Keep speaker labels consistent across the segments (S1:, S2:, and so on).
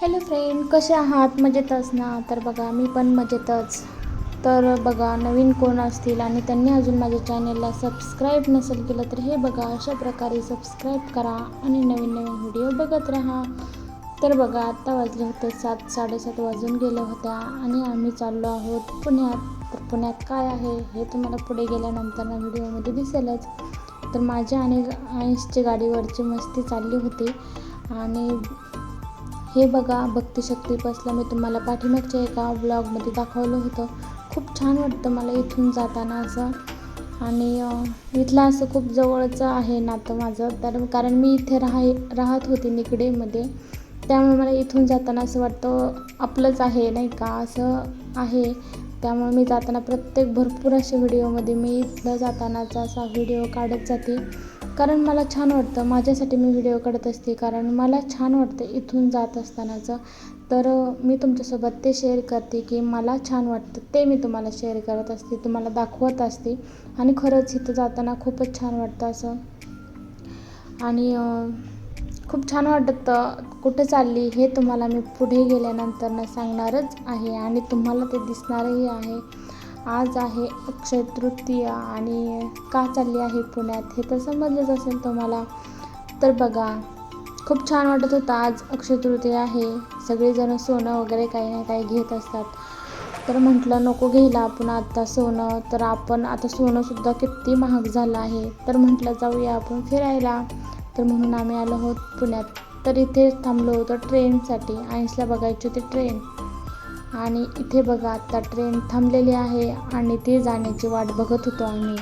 S1: Hello friend कसे आहात? मजेतच ना? तर बघा मी पण मजेतच. तर बघा नवीन कोण असतील आणि त्यांनी अजून माझ्या चॅनलला सबस्क्राईब नसेल केलं तर हे बघा अशा प्रकारे सबस्क्राईब करा आणि नवीन नवीन व्हिडिओ बघत राहा. तर बघा आत्ता वाजले होते सात साडेसात वाजून गेल्या होत्या आणि आम्ही चाललो आहोत पुण्यात. तर पुण्यात काय आहे हे तुम्हाला पुढे गेल्यानंतर ना व्हिडिओमध्ये दिसेलच. तर माझ्या आणि आईसची गाडीवरची मस्ती चालली होती आणि हे बघा भक्तिशक्ती बसला. मी तुम्हाला पाठीमागच्या एका ब्लॉगमध्ये दाखवलं होतं. खूप छान वाटतं मला इथून जाताना असं. आणि इथलं असं खूप जवळचं आहे नातं माझं. तर कारण मी इथे राहा राहत होते निकडेमध्ये. त्यामुळे मला इथून जाताना असं वाटतं आपलंच आहे नाही का? असं आहे. त्यामुळे मी जाताना प्रत्येक भरपूर असे व्हिडिओमध्ये मी इथलं जातानाचा असा व्हिडिओ काढत जाते. कारण मला छान वाटतं. माझ्यासाठी मी व्हिडिओ काढत असते. कारण मला छान वाटतं इथून जात असतानाचं. तर मी तुमच्यासोबत ते शेअर करते की मला छान वाटतं. ते मी तुम्हाला शेअर करत असते. तुम्हाला दाखवत असते. आणि खरंच इथं जाताना खूपच छान वाटतं असं. आणि खूप छान वाटतं कुठे चालली हे तुम्हाला मी पुढे गेल्यानंतर सांगणारच आहे. आणि तुम्हाला ते दिसणारही आहे. आज आहे अक्षय तृतीया आणि का चालली आहे पुण्यात हे तर समजलंच असेल तुम्हाला. तर बघा खूप छान वाटत होतं आज अक्षय तृतीया आहे. सगळेजण सोनं वगैरे काही ना काही घेत असतात. तर म्हटलं नको घ्यायला आपण आत्ता सोनं. तर आपण आता सोनंसुद्धा किती महाग झालं आहे. तर म्हटलं जाऊया आपण फिरायला. तर म्हणून आम्ही आलो आहोत पुण्यात. तर इथे थांबलो होतो ट्रेनसाठी आईन्सला बघायची होती ट्रेन आणि इथे बघा आता ट्रेन थांबलेली आहे आणि ती जाण्याची वाट बघत होतो आम्ही.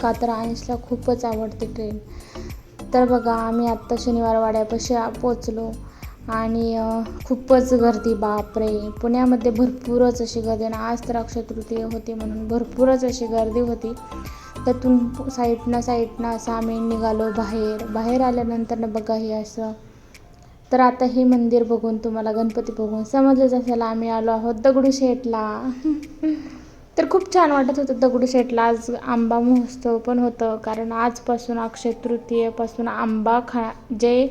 S1: का तर आईन्सला खूपच आवडते ट्रेन तर बघा आम्ही आत्ता शनिवार वाड्यापाशी पोचलो आणि खूपच गर्दी बापरे! पुण्यामध्ये भरपूरच अशी गर्दी आणि आज तर अक्षय तृतीय होती म्हणून भरपूरच अशी गर्दी होती. त्यातून साईडनं साईडनं असं आम्ही निघालो बाहेर. बाहेर आल्यानंतर बघा हे असं तर आता हे मंदिर बघून तुम्हाला गणपती बघून समजलंच असेल आम्ही आलो आहोत दगडूशेठला तर खूप छान वाटत होतं दगडूशेठला आज आंबा महोत्सव पण होतं कारण आजपासून अक्षय तृतीयेपासून आंबा खा जे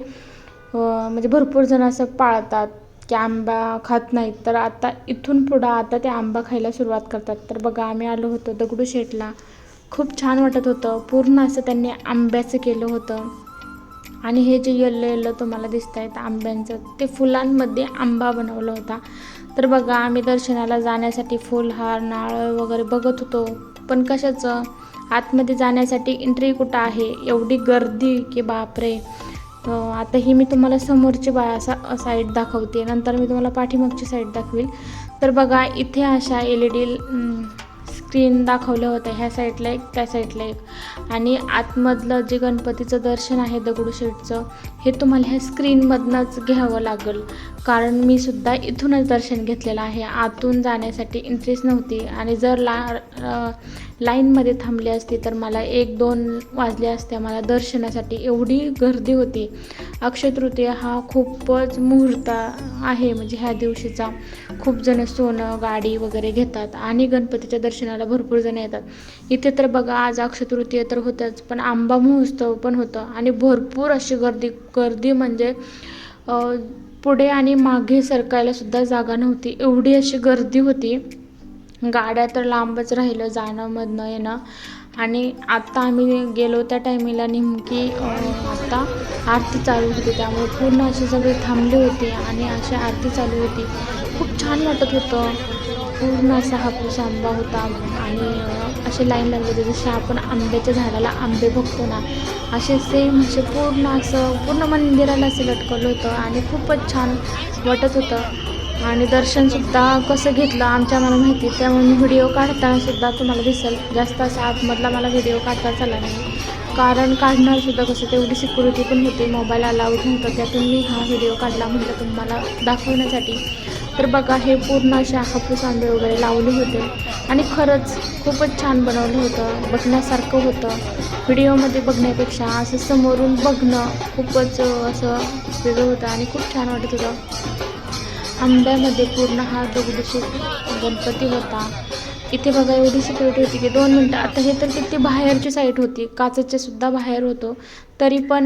S1: म्हणजे भरपूर जण असं पाळतात की आंबा खात नाहीत. तर आता इथून पुढं आता ते आंबा खायला सुरुवात करतात. तर बघा आम्ही आलो होतो दगडूशेठला खूप छान वाटत होतं. पूर्ण असं त्यांनी आंब्याचं केलं होतं. आणि हे जे येल्लो येल्लो तुम्हाला दिसत आहेत आंब्यांचं ते फुलांमध्ये आंबा बनवला होता. तर बघा आम्ही दर्शनाला जाण्यासाठी फुलहार नारळ वगैरे बघत होतो. पण कशाचं? आतमध्ये जाण्यासाठी एंट्री कुठं आहे? एवढी गर्दी की बापरे. तर आता ही मी तुम्हाला समोरची बा सा साईड दाखवते. नंतर मी तुम्हाला पाठीमागची साईड दाखवेल. तर बघा इथे अशा एल ई डी स्क्रीन दाखवलं होतं ह्या साईडला एक त्या साईडला एक. आणि आतमधलं जे गणपतीचं दर्शन आहे दगडूशेठचं हे तुम्हाला ह्या स्क्रीनमधनंच घ्यावं लागेल. कारण मी सुद्धा इथूनच दर्शन घेतलेलं आहे. आतून जाण्यासाठी इंटरेस्ट नव्हती. आणि जर ला लाईनमध्ये थांबली असती तर मला एक दोन वाजले असते. मला दर्शनासाठी एवढी गर्दी होती. अक्षय तृतीया हा खूपच मुहूर्त आहे. म्हणजे ह्या दिवशीचा खूप जण सोनं गाडी वगैरे घेतात. आणि गणपतीच्या दर्शनाला भरपूर जण येतात. इथे तर बघा आज अक्षतृतीय तर होतंच पण आंबा महोत्सव पण होतं. आणि भरपूर अशी गर्दी गर्दी म्हणजे पुढे आणि मागे सरकायला सुद्धा जागा नव्हती. एवढी अशी गर्दी होती. गाड्या तर लांबच राहिलं जाणं मधनं येणं. आणि आत्ता आम्ही गेलो त्या टायमिंगला नेमकी आत्ता आरती चालू होती. त्यामुळे पूर्ण अशी सगळी थांबली होती आणि अशी आरती चालू होती. खूप छान वाटत होतं. पूर्ण असा हापूस आंबा होता आणि असे लाईन लागले होते. जसे आपण आंब्याच्या झाडाला आंबे बघतो ना असे सेम असे पूर्ण असं पूर्ण मंदिराला असं लटकवलं होतं आणि खूपच छान वाटत होतं. आणि दर्शनसुद्धा कसं घेतलं आमच्या मला माहिती त्यामुळे मी व्हिडिओ काढतानासुद्धा तुम्हाला दिसेल. जास्त असा आतमधला मला व्हिडिओ काढता झाला नाही. कारण काढणारसुद्धा कसं तेवढी सिक्युरिटी पण होती. मोबाईल अलाउड नव्हतं. त्यातून मी हा व्हिडिओ काढला म्हटलं तुम्हाला दाखवण्यासाठी. तर बघा हे पूर्ण असे हापूस आंबे वगैरे लावले होते. आणि खरंच खूपच छान बनवलं होतं बघण्यासारखं होतं. व्हिडिओमध्ये बघण्यापेक्षा असं समोरून बघणं खूपच असं वेगळं होतं आणि खूप छान वाटत होतं. आंब्यामध्ये पूर्ण हा दगडूशेठ गणपती होता. इथे बघा एवढी सिक्युरिटी होती की दोन मिनटं. आता हे तर किती बाहेरची साईट होती. काचेच्या सुद्धा बाहेर होतो. तरी पण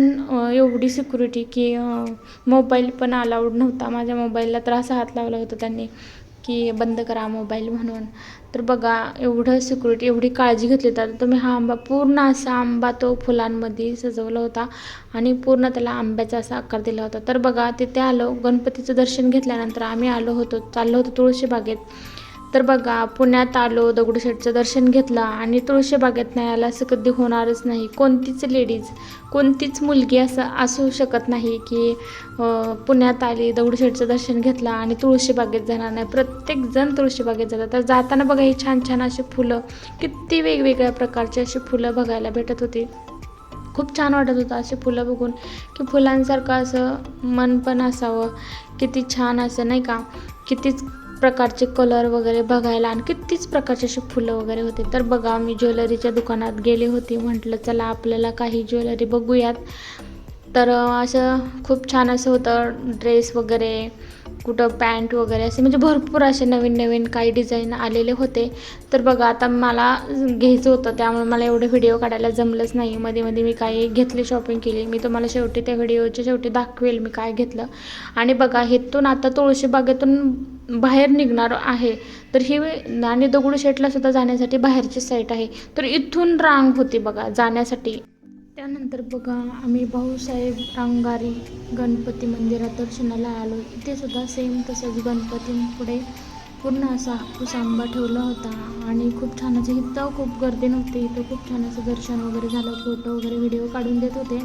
S1: एवढी सिक्युरिटी की मोबाईल पण अलाउड नव्हता. माझ्या मोबाईलला तर असा हात लावला होता त्यांनी की बंद करा मोबाईल म्हणून. तर बघा एवढं सिक्युरिटी एवढी काळजी घेतली तर तुम्ही हा आंबा पूर्ण असा आंबा तो फुलांमध्ये सजवला होता आणि पूर्ण त्याला आंब्याचा असा आकार दिला होता. तर बघा तिथे आलो गणपतीचं दर्शन घेतल्यानंतर आम्ही आलो होतो चाललो होतो तुळशीबागेत. तर बघा पुण्यात आलो दगडूशेठचं दर्शन घेतलं आणि तुळशीबागेत नाही आलं असं कधी होणारच नाही. कोणतीच लेडीज कोणतीच मुलगी असं असू शकत नाही की पुण्यात आली दगडूशेठचं दर्शन घेतलं आणि तुळशीबागेत जाणार नाही. प्रत्येकजण तुळशीबागेत जातात. तर जाताना बघा ही छान छान अशी फुलं किती वेगवेगळ्या प्रकारची अशी फुलं बघायला भेटत होती. खूप छान वाटत होतं अशी फुलं बघून की फुलांसारखं असं मन पण असावं. किती छान असं नाही का? कितीच प्रकारचे कलर वगैरे बघायला आणि कितीच प्रकारचे असे फुलं वगैरे होते. तर बघा मी ज्वेलरीच्या दुकानात गेले होते. म्हटलं चला आपल्याला काही ज्वेलरी बघूयात. तर असं खूप छान असं होतं ड्रेस वगैरे. कुठं पॅन्ट वगैरे असे म्हणजे भरपूर असे नवीन नवीन काही डिझाईन आलेले होते. तर बघा आता मला घ्यायचं होतं त्यामुळे मला एवढे व्हिडिओ काढायला जमलंच नाही. मध्ये मध्ये मी काही घेतली शॉपिंग केली. मी तुम्हाला शेवटी त्या व्हिडिओच्या शेवटी दाखवेल मी काय घेतलं. आणि बघा हेतून आता तुळशीबागेतून बाहेर निघणार आहे. तर ही आणि दगडूशेठला सुद्धा जाण्यासाठी बाहेरची साईट आहे. तर इथून रांग होती बघा जाण्यासाठी. त्यानंतर बघा आम्ही भाऊसाहेब रांगारी गणपती मंदिरात दर्शनाला आलो. इथे सुद्धा सेम तसंच गणपतींपुढे पूर्ण असा हापूस आंबा ठेवला होता. आणि खूप छान असं इथं खूप गर्दी नव्हती. इथं खूप छान असं दर्शन वगैरे झालं फोटो वगैरे व्हिडिओ काढून देत होते.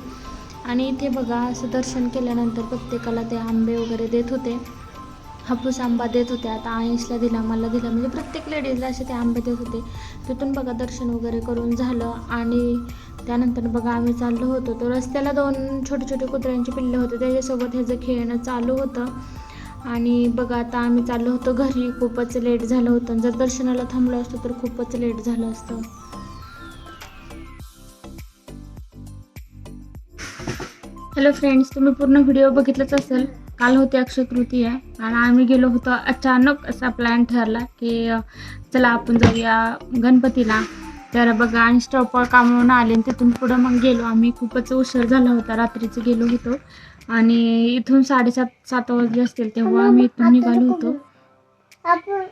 S1: आणि इथे बघा असं दर्शन केल्यानंतर प्रत्येकाला ते आंबे वगैरे देत होते. हापूस आंबा देत होते आता आईसला दिला मला दिला. म्हणजे प्रत्येक लेडीजला असे ते आंबे देत होते. तिथून बघा दर्शन वगैरे करून झालं. आणि त्यानंतर बघा आम्ही चाललो होतो. तर रस्त्याला दोन छोटे छोटे कुत्र्यांची पिल्ले होते. त्याच्यासोबत ह्याचं खेळणं चालू होतं. आणि बघा आता आम्ही चाललो होतो घरी. खूपच लेट झालं होतं. जर दर्शनाला थांबलो असतो तर खूपच लेट झालं असतं. हॅलो फ्रेंड्स तुम्ही पूर्ण व्हिडिओ बघितलाच असेल. काल होती अक्षय तृतीया आणि आम्ही गेलो होतो अचानक असा प्लॅन ठरला की चला आपण जाऊया गणपतीला. तर बघा आणि स्टॉपवर कामावरून आले आणि तिथून पुढं मग गेलो. आम्ही खूपच उशीर झाला होता रात्रीचं गेलो होतो. आणि इथून साडेसात सात वाजले असतील तेव्हा आम्ही इथून निघालो होतो.
S2: आपण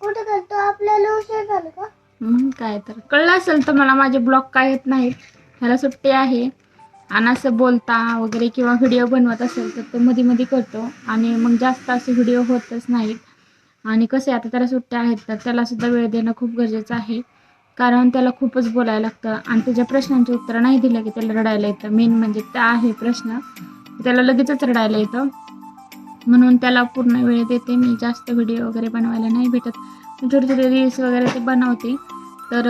S2: कुठे करतो आपल्याला उशीर झालं का?
S1: मग काय तर. कळलं असेल तर मला माझे ब्लॉग काय येत नाहीत. ह्याला सुट्टी आहे. आणि असं बोलता वगैरे किंवा व्हिडिओ बनवत असेल तर ते मध्ये मध्ये करतो. आणि मग जास्त असे व्हिडिओ होतच नाहीत. आणि कसे आता त्याला सुट्ट्या आहेत तर त्याला सुद्धा वेळ देणं खूप गरजेचं आहे. कारण त्याला खूपच बोलायला लागतं. आणि त्याच्या प्रश्नांची उत्तरं नाही दिलं की त्याला रडायला येतं. मेन म्हणजे त्या आहे प्रश्न. त्याला लगेचच रडायला येतं. म्हणून त्याला पूर्ण वेळ देते. मी जास्त व्हिडिओ वगैरे बनवायला नाही भेटत. छोटे छोटे रील्स वगैरे ते बनवते. तर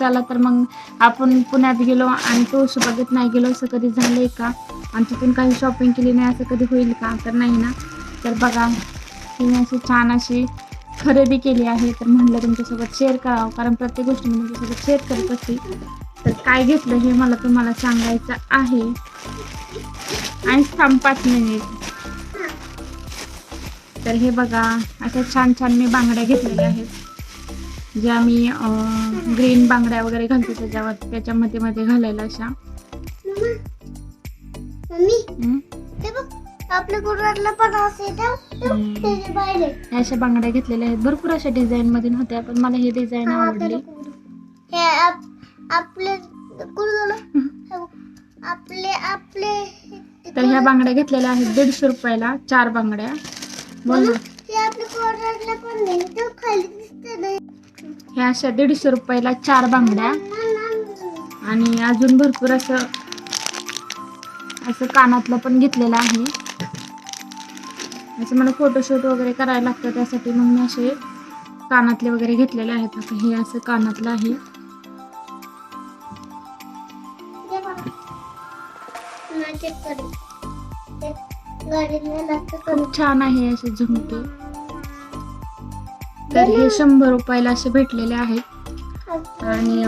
S1: चला तर मग आपण पुण्यात गेलो आणि तुळशीबागेत नाही गेलो असं कधी झालं का? आणि तिथून काही शॉपिंग केली नाही असं कधी होईल का? तर नाही ना? तर बघा तिने अशी छान अशी खरेदी केली आहे. तर म्हणलं तुमच्यासोबत शेअर करावं. कारण प्रत्येक गोष्टी मी तुमच्यासोबत शेअर करत असते. तर काय घेतलं हे मला तुम्हाला सांगायचं आहे. आणि थांब पाच मिनिट तर हे बघा अशा छान छान मी बांगड्या घेतलेल्या आहेत. ज्या मी ग्रीन बांगड्या वगैरे घालते त्याच्यावर त्याच्यामध्ये मध्ये घालायला अशा. अशा बांगड्या घेतलेल्या आहेत. भरपूर अशा डिझाईन मध्ये होत्या पण मला हे डिझाईन आवडली.
S2: हे आपले. आपले आपले
S1: तर ह्या बांगड्या घेतलेल्या आहेत दीडशे रुपयाला चार बांगड्या. बोल
S2: आपल्या
S1: ह्या अशा दीडशे रुपयाला चार बांगड्या आणि अजून भरपूर असं असं कानातलं पण घेतलेलं आहे. असं मला फोटोशूट वगैरे करायला लागतं त्यासाठी मग मी असे कानातले वगैरे घेतलेले आहेत. आता हे असं कानातलं आहे. खूप छान आहे असे झुमके. तर हे शंभर रुपयाला असे भेटलेले आहेत. आणि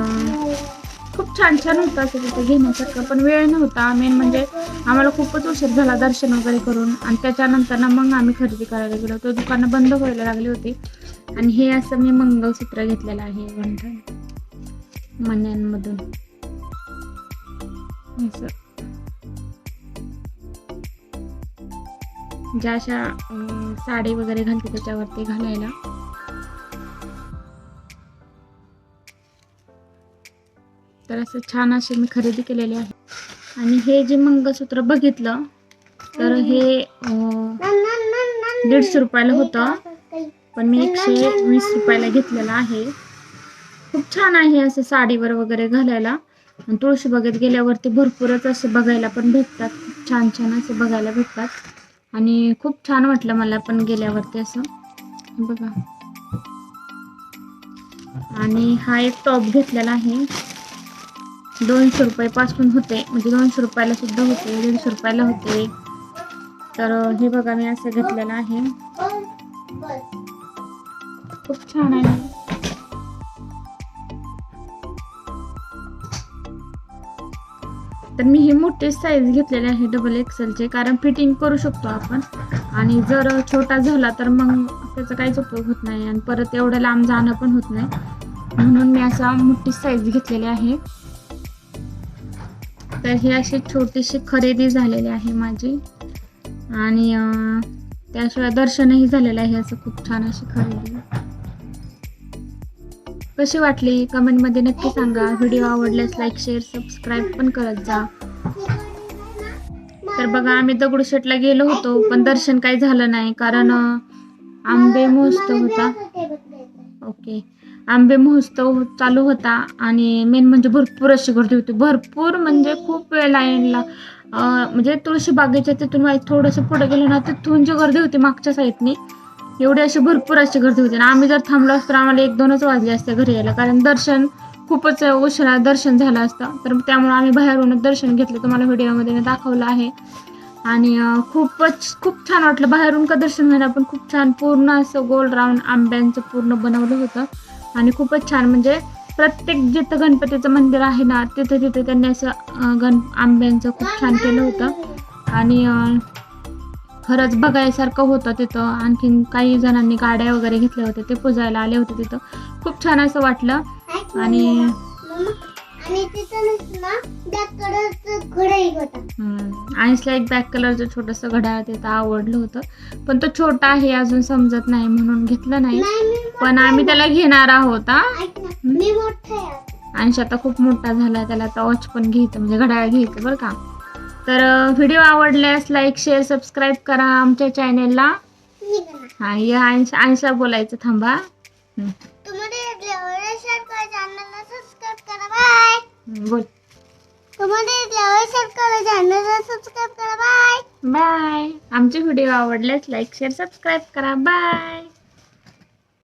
S1: खूप छान छान होतं असं तिथे घेण्यासारखं पण वेळ नव्हता. मेन म्हणजे आम्हाला खूपच उशीर झाला दर्शन वगैरे करून. आणि त्याच्यानंतर ना मग आम्ही खरेदी करायला गेलो. तो दुकानं बंद व्हायला लागली होती. आणि हे असं मी मंगळसूत्र घेतलेलं आहे गंठण मण्यांमधून. असं. ज्या अशा साडी वगैरे घालते त्याच्यावरती घालायला. तर असं छान असे मी खरेदी केलेले आहे. आणि हे जे मंगळसूत्र बघितलं तर हे दीडशे रुपयाला होतं. पण मी एकशे वीस रुपयाला घेतलेलं आहे. खूप छान आहे असं साडीवर वगैरे घालायला. आणि तुळशी बघत गेल्यावरती भरपूरच असे बघायला पण भेटतात. खूप छान छान असे बघायला भेटतात. आणि खूप छान वाटलं मला पण गेल्यावरती असं. बघा. आणि हा एक टॉप घेतलेला आहे. दोनशे रुपयेपासून होते. म्हणजे दोनशे रुपयाला सुद्धा होते दीडशे रुपयाला होते. तर हे बघा मी असं घेतलेलं आहे. खूप छान आहे. तर मी ही मोठे साईज घेतलेली आहे डबल एक्सेलचे कारण फिटिंग करू शकतो आपण. आणि जर छोटा झाला तर मग त्याचा काहीच उपयोग होत नाही. आणि परत एवढं लांब जाणं पण होत नाही. म्हणून मी असा मोठी साईज घेतलेली आहे. तर ही अशी छोटीशी खरेदी झालेली आहे माझी. आणि त्याशिवाय दर्शनही झालेलं आहे असं खूप छान अशी खरेदी. कशी वाटली? कमेंटमध्ये नक्की सांगा. व्हिडिओ आवडल्यास लाईक शेअर सबस्क्राईब पण करत जा. तर बघा आम्ही दगडूशेठला गेलो होतो पण दर्शन काही झालं नाही कारण आंबे मोजतो होता. ओके आंबे महोत्सव चालू होता आणि मेन म्हणजे भरपूर अशी गर्दी होती. भरपूर म्हणजे खूप वेळ लाईनला म्हणजे तुळशी बागेच्या तिथून वाई- थोडंसं पुढे गेलो ना तिथून जी गर्दी होती मागच्या साईडनी एवढी अशी भरपूर अशी गर्दी होती. आणि आम्ही जर थांबलो असतो तर आम्हाला एक दोनच वाजले असते घरी यायला कारण दर्शन खूपच उशिरा दर्शन झालं असतं. तर त्यामुळे आम्ही बाहेरूनच दर्शन घेतलं. तुम्हाला व्हिडिओमध्ये मी दाखवलं आहे. आणि खूपच खूप छान वाटलं. बाहेरून का दर्शन झालं पण खूप छान पूर्ण असं गोल राऊंड आंब्यांचं पूर्ण बनवलं होतं. आणि खूपच छान. म्हणजे प्रत्येक जिथं गणपतीचं मंदिर आहे ना तिथे तिथे त्यांनी असं गण आंब्यांचं खूप छान केलं होतं. आणि खरंच बघायसारखं होतं तिथं. आणखीन काही जणांनी गाड्या वगैरे घेतल्या होत्या ते पुजायला आले होते तिथं. खूप छान असं वाटलं. आणि
S2: आणि तिथं ना ब्लॅक कलरचं घोडाही होता.
S1: आईसला एक बॅक कलरचं छोटंसं घड्याळ तिथं आवडलं होतं. पण तो छोटा आहे अजून समजत नाही म्हणून घेतलं नाही.
S2: नाही मी
S1: पण आम्ही त्याला घेणार आहोत हा?
S2: ऐक ना मी मोठा आहे
S1: आणि आता खूप मोठा झाला त्याला आता वॉच पण घ्यायचं म्हणजे घड्याळ घ्यायचं बरं का? तर व्हिडिओ आवडल्यास लाईक शेअर सबस्क्राईब करा आमच्या चॅनेलला
S2: निघा ना.
S1: हा या आईशला बोलायचं थांबा
S2: तुम्हाला चॅनलला सबस्क्राईब करा
S1: बोल.
S2: तुम्हाला चॅनलला सबस्क्राईब करा. बाय
S1: बाय आमचे व्हिडिओ आवडल्यास लाईक शेअर सबस्क्राईब करा. बाय